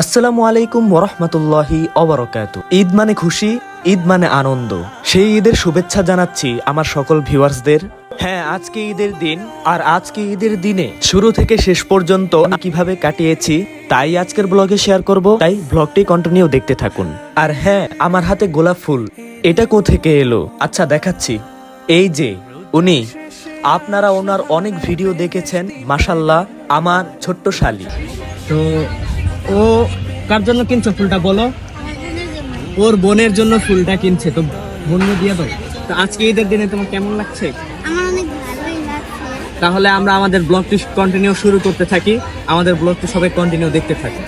আসসালামু আলাইকুম ওরহমতুল্লাহি অবরকাত ঈদ মানে খুশি, ঈদ মানে আনন্দ। সেই ঈদের শুভেচ্ছা জানাচ্ছি আমার সকল ভিউয়ার্সদের। হ্যাঁ আজকে ঈদের দিন, আর আজকে ঈদের দিনে শুরু থেকে শেষ পর্যন্ত আমি কীভাবে কাটিয়েছি, তাই আজকের ব্লগে শেয়ার করব। তাই ব্লগটি কন্টিনিউ দেখতে থাকুন। আর হ্যাঁ আমার হাতে গোলাপ ফুল। এটা কোথেকে এলো? আচ্ছা দেখাচ্ছি। এই যে, উনি। আপনারা ওনার অনেক ভিডিও দেখেছেন মাসাল্লাহ আমার ছোট্ট শালী। তো ও কার জন্য কিনছো ফুলটা বলো? ওর বোনের জন্য ফুলটা কিনছে তো বোনকে দিয়ে দাও। তো আজকে ঈদের দিনে তোমার কেমন লাগছে? তাহলে আমরা আমাদের ব্লগটি কন্টিনিউ শুরু করতে থাকি। আমাদের ব্লগটি সবাই কন্টিনিউ দেখতে থাকি।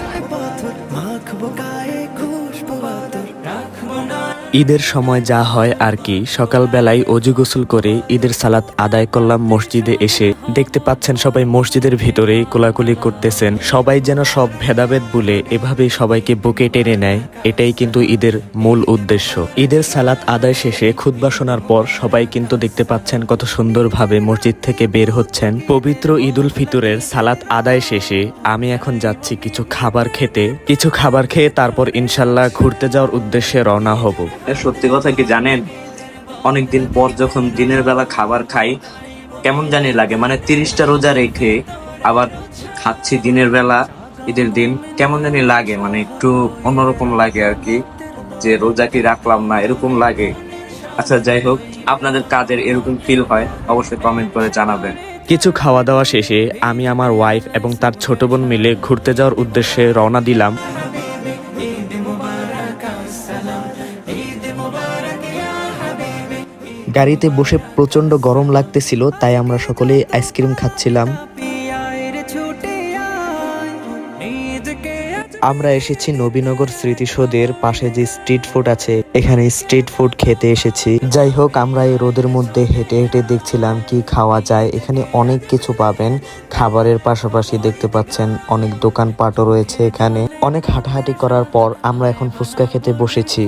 ঈদের সময় যা হয় আর কি, সকালবেলায় অজু গোসল করে ঈদের সালাত আদায় করলাম মসজিদে এসে। দেখতে পাচ্ছেন সবাই মসজিদের ভিতরেই কোলাকুলি করতেছেন। সবাই যেন সব ভেদাভেদ বলে এভাবেই সবাইকে বুকে টেনে নেয়, এটাই কিন্তু ঈদের মূল উদ্দেশ্য। ঈদের সালাত আদায় শেষে খুতবা শোনার পর সবাই কিন্তু দেখতে পাচ্ছেন কত সুন্দরভাবে মসজিদ থেকে বের হচ্ছেন। পবিত্র ঈদুল ফিতরের সালাত আদায় শেষে আমি এখন যাচ্ছি কিছু খাবার খেতে। কিছু খাবার খেয়ে তারপর ইনশাল্লাহ ঘুরতে যাওয়ার উদ্দেশ্যে রওনা হব। সত্যি কথা কি জানেন? অনেকদিন পর যখন দিনের বেলা খাবার খাই, কেমন জানি লাগে মানে তিরিশটা রোজা রেখে আবার খাচ্ছি দিনের বেলা, ঈদের দিন, কেমন জানি লাগে মানে একটু অন্যরকম লাগে আর কি, যে রোজা কি রাখলাম না, এরকম লাগে। আচ্ছা যাই হোক, আপনাদের কাজের এরকম ফিল হয়, অবশ্যই কমেন্ট করে জানাবেন। কিছু খাওয়া দাওয়া শেষে আমি আমার ওয়াইফ এবং তার ছোট বোন মিলে ঘুরতে যাওয়ার উদ্দেশ্যে রওনা দিলাম। গাড়িতে বসে প্রচণ্ড গরম লাগতেছিল, তাই আমরা সকলে আইসক্রিম খাচ্ছিলাম। আমরা এসেছি নবীনগর স্মৃতিসৌধের পাশে যে স্ট্রিট ফুড আছে, এখানে স্ট্রিট ফুড খেতে এসেছি। যাই হোক, আমরা এই রোদের মধ্যে হেঁটে হেঁটে দেখছিলাম কি খাওয়া যায়। এখানে অনেক কিছু পাবেন, খাবারের পাশাপাশি দেখতে পাচ্ছেন অনেক দোকানপাটও রয়েছে এখানে। অনেক হাঁটাহাঁটি করার পর আমরা এখন ফুচকা খেতে বসেছি।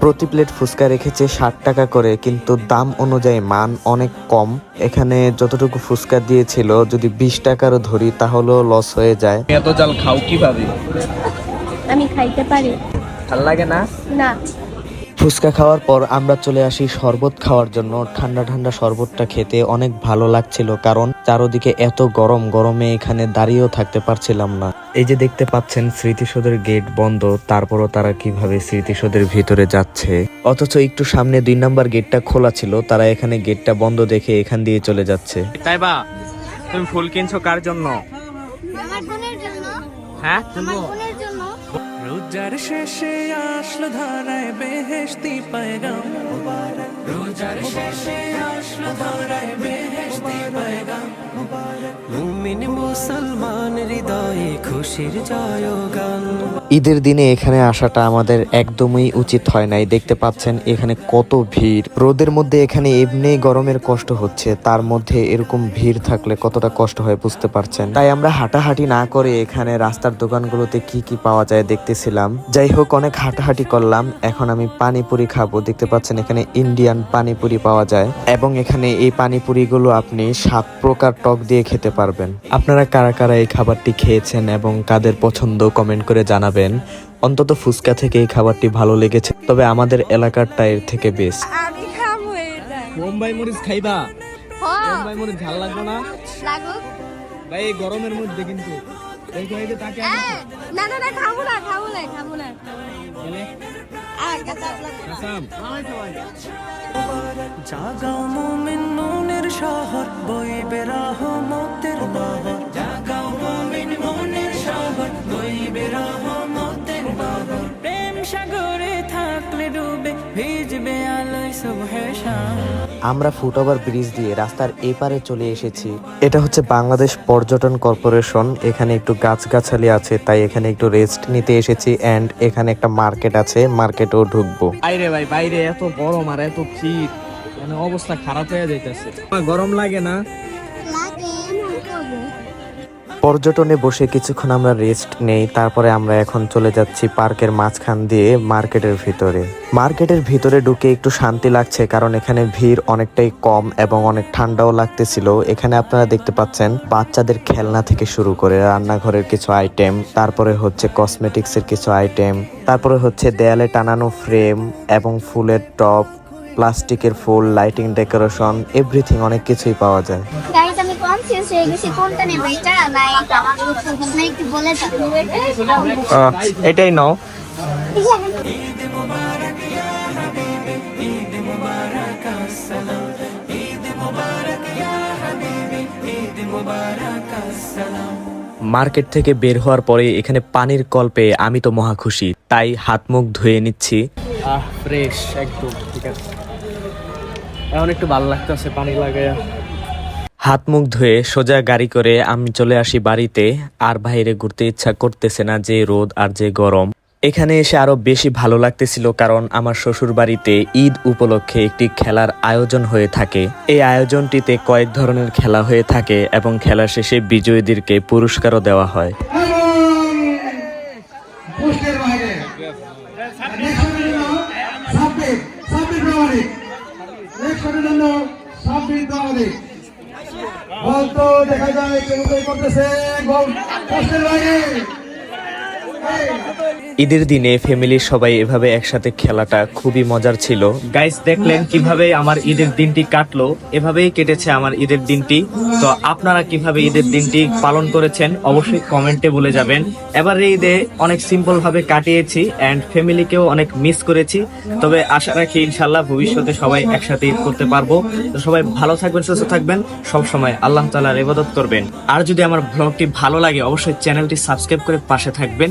প্রতি প্লেট ফুচকা রেখেছে ষাট টাকা করে কিন্তু দাম অনুযায়ী মান অনেক কম। এখানে যতটুকু ফুচকা দিয়েছিল যদি বিশ টাকারও ধরি তাহলেও লস হয়ে যায়। এত জাল খাও কীভাবে? আমি খাইতে পারি। ভালো লাগে না? না। ফুচকা খাওয়ার পর আমরা চলে আসি শরবত খাওয়ার জন্য। ঠান্ডা ঠান্ডা শরবতটা খেতে অনেক ভালো লাগছিল কারণ চারোদিকে এত গরম গরমে এখানে দাঁড়িয়েও থাকতে পারছিলাম না। এই যে দেখতে পাচ্ছেন স্মৃতিসৌধের গেট বন্ধ তারপরও তারা কীভাবে স্মৃতিসৌধের ভিতরে যাচ্ছে? অথচ একটু সামনে দুই নাম্বার গেটটা খোলা ছিল তারা এখানে গেটটা বন্ধ দেখে এখান দিয়ে চলে যাচ্ছে। তাই বা তুমি ফুল কিনছো কার জন্য? আমার বোনের জন্য। হ্যাঁ? আমার বোনের জন্য। রোজার শেষে আসলো ধারায় বেহেশতি পায়গাম। রোজার শেষে আসলো ধারায় বেহেশতি পায়গাম। ঈদের দিনে এখানে আসাটা আমাদের একদমই উচিত হয় নাই। দেখতে পাচ্ছেন এখানে কত ভিড়। রোদের মধ্যে এখানে এমনি গরমের কষ্ট হচ্ছে, তার মধ্যে এরকম ভিড় থাকলে কতটা কষ্ট হয় বুঝতে পারছেন? তাই আমরা হাঁটাহাঁটি না করে এখানে রাস্তার দোকানগুলোতে কি কি পাওয়া যায় দেখতেছিলাম। যাই হোক, অনেক হাঁটাহাঁটি করলাম। এখন আমি পানিপুরি খাব। দেখতে পাচ্ছেন এখানে ইন্ডিয়ান পানিপুরি পাওয়া যায়। এবং এখানে এই পানিপুরিগুলো আপনি সাত প্রকার টক দিয়ে খেতে পারবেন। আপনারা কারা কারা এই খাবারটি খেয়েছেন এবং কাদের পছন্দ কমেন্ট করে জানাবেন। অন্তত ফুচকা থেকে এই খাবারটি ভালো লেগেছে তবে আমাদের এলাকারটা এর থেকে বেস্ট আমি খাব এটা। বোম্বাই মরিচ খাইবা? হ্যাঁ। বোম্বাই মরিচ ভালো লাগবে না? লাগুক। ভাই গরমের মধ্যে কিন্তু না না না খাব না খাব না খাব না। গেলে আর কাঁচা আপলা কাসাম জাগাও মুমিন শহর জাগাও মনের শহর বইবে রহমতের নহর প্রেম সাগরে থাকলে ডুবে ভিজবে আলোয় সুবহে আমরা ফুটওভার ব্রিজ দিয়ে রাস্তার এপারে চলে এসেছি। এটা হচ্ছে বাংলাদেশ পর্যটন কর্পোরেশন। এখানে একটু গাছগাছালি আছে তাই এখানে একটু রেস্ট নিতে এসেছি এন্ড এখানে একটা মার্কেট আছে মার্কেটেও ঢুকবো। বাইরে ভাই বাইরে এত গরম আর এত শীত। মানে অবস্থা খারাপ হয়ে যাইতেছে। গরম লাগে না। লাগে। পর্যটনে বসে কিছুক্ষণ আমরা রেস্ট নেই, তারপরে আমরা এখন চলে যাচ্ছি পার্কের মাঝখান দিয়ে মার্কেটের ভিতরে। মার্কেটের ভিতরে ঢুকে একটু শান্তি লাগছে, কারণ এখানে ভিড় অনেকটাই কম এবং অনেক ঠান্ডাও লাগতেছিল। এখানে আপনারা দেখতে পাচ্ছেন বাচ্চাদের খেলনা থেকে শুরু করে রান্নাঘরের কিছু আইটেম তারপরে হচ্ছে কসমেটিক্সের কিছু আইটেম তারপরে হচ্ছে দেয়ালে টানানো ফ্রেম এবং ফুলের টপ প্লাস্টিকের ফুল লাইটিং ডেকোরেশন এভরিথিং অনেক কিছুই পাওয়া যায়। হয়ে গেছি কোনটা নেব? এটা না এটা আপনি একটু বলে দাও। এটাই নাও। মার্কেট থেকে বের হওয়ার পরে এখানে পানির কল পেয়ে আমি তো মহা খুশি তাই হাত মুখ ধুয়ে নিচ্ছি। আহ ফ্রেশ একদম ঠিক আছে। এখন একটু ভালো লাগতেছে পানি লাগায় হাত মুখ ধুয়ে সোজা গাড়ি করে আমি চলে আসি বাড়িতে আর বাইরে ঘুরতে ইচ্ছা করতেছে না যে রোদ আর যে গরম। এখানে এসে আরও বেশি ভালো লাগতেছিল কারণ আমার শ্বশুর বাড়িতে ঈদ উপলক্ষে একটি খেলার আয়োজন হয়ে থাকে। এই আয়োজনটিতে কয়েক ধরনের খেলা হয়ে থাকে এবং খেলা শেষে বিজয়ীদেরকে পুরস্কারও দেওয়া হয়। পোস্টের বাইরে ছাব্বিশ দেখা যায় কেউ করতেছে বল পোস্টের বাইরে। ঈদের দিনে ফ্যামিলির সবাই এভাবে একসাথে খেলাটা খুবই মজার ছিল। গাইস দেখলেন কীভাবে আমার ঈদের দিনটি কাটলো? এভাবেই কেটেছে আমার ঈদের দিনটি। তো আপনারা কীভাবে ঈদের দিনটি পালন করেছেন অবশ্যই কমেন্টে বলে যাবেন। এবারে ঈদে অনেক সিম্পল ভাবে কাটিয়েছি এন্ড ফ্যামিলিকেও অনেক মিস করেছি। তবে আশা রাখি ইনশাল্লাহ ভবিষ্যতে সবাই একসাথে ঈদ করতে পারব। তো সবাই ভালো থাকবেন, সুস্থ থাকবেন। সব সময় আল্লাহ তাআলার ইবাদত করবেন। আর যদি আমার ব্লগটি ভালো লাগে, অবশ্যই চ্যানেলটি সাবস্ক্রাইব করে পাশে থাকবেন।